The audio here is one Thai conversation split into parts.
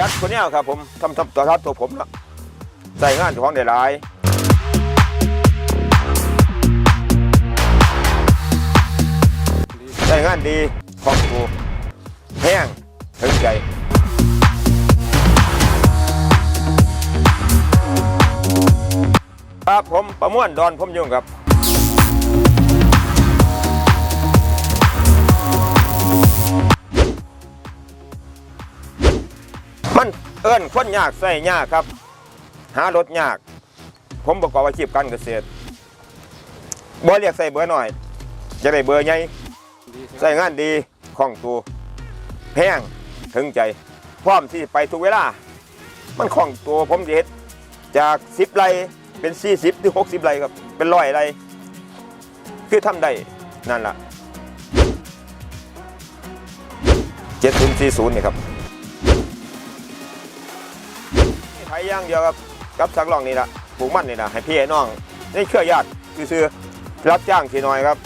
ยัดคนเนี้ยครับผมทำทำตัวครับตัวผมเนาะใส่งานของได้หลายใส่งานดีของกูแห้งถึงใจครับผมประมวลดอนผมยุ่งครับ มันเอิ้นคนยากใส่ยากครับ หารถยาก ผมประกอบอาชีพการเกษตรบ่เรียกใส่เบอร์หน่อย จะได้เบอร์ใหญ่ใส่งานดีคล่องตัวแพงถึงใจ พร้อมที่ไปทุกเวลา มันคล่องตัวผมสิเฮ็ดจากสิบไร่เป็นสี่สิบหรือหกสิบไร่ครับเป็นร้อยไร่คือทำได้นั่นล่ะเจ็ดศูนย์สี่ศูนย์นี่ครับ ไถอย่างเดียวครับกับสักลองนี่ละปลูกมันนี่ละให้พี่ให้น้องนี่เครือญาติซื้อๆรับจ้างทีน้อยครับ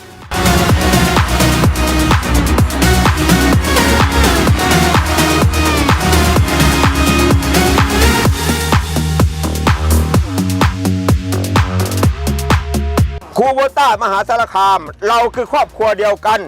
คูโบต้ามหาสารคาม เราคือครอบครัวเดียวกัน